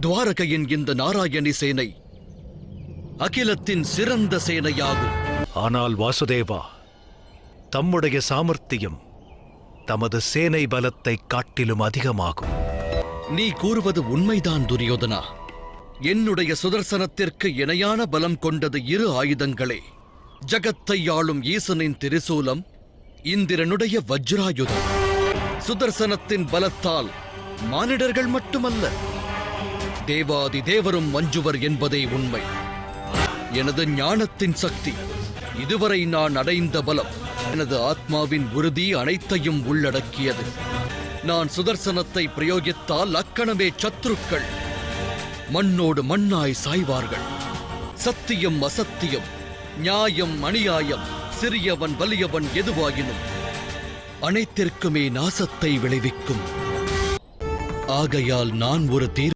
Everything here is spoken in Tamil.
துவாரகையின் இந்த நாராயணி சேனை அகிலத்தின் சிறந்த சேனையாகும். ஆனால் வாசுதேவா தம்முடைய சாமர்த்தியம் தமது சேனை பலத்தைக் காட்டிலும் அதிகமாகும். நீ கூறுவது உண்மைதான் துரியோதனா. என்னுடைய சுதர்சனத்திற்கு இணையான பலம் கொண்டது இரு ஆயுதங்களே. ஜகத்தை ஆளும் ஈசனின் திரிசூலம் இந்திரனுடைய வஜ்ராயுதம். சுதர்சனத்தின் பலத்தால் மானிடர்கள் மட்டுமல்ல தேவாதி தேவரும் மஞ்சுவர் என்பதே உண்மை. எனது ஞானத்தின் சக்தி இதுவரை நான் அடைந்த பலம் எனது ஆத்மாவின் உறுதி அனைத்தையும் உள்ளடக்கியது. நான் சுதர்சனத்தை பிரயோகித்தால் அக்கணமே சத்துருக்கள் மண்ணோடு மண்ணாய் சாய்வார்கள். சத்தியம் அசத்தியம் நியாயம் அநியாயம் சிறியவன் வலியவன் எதுவாயினும் அனைத்திற்குமே நாசத்தை விளைவிக்கும். ஆகையால் நான் ஒரு தீர்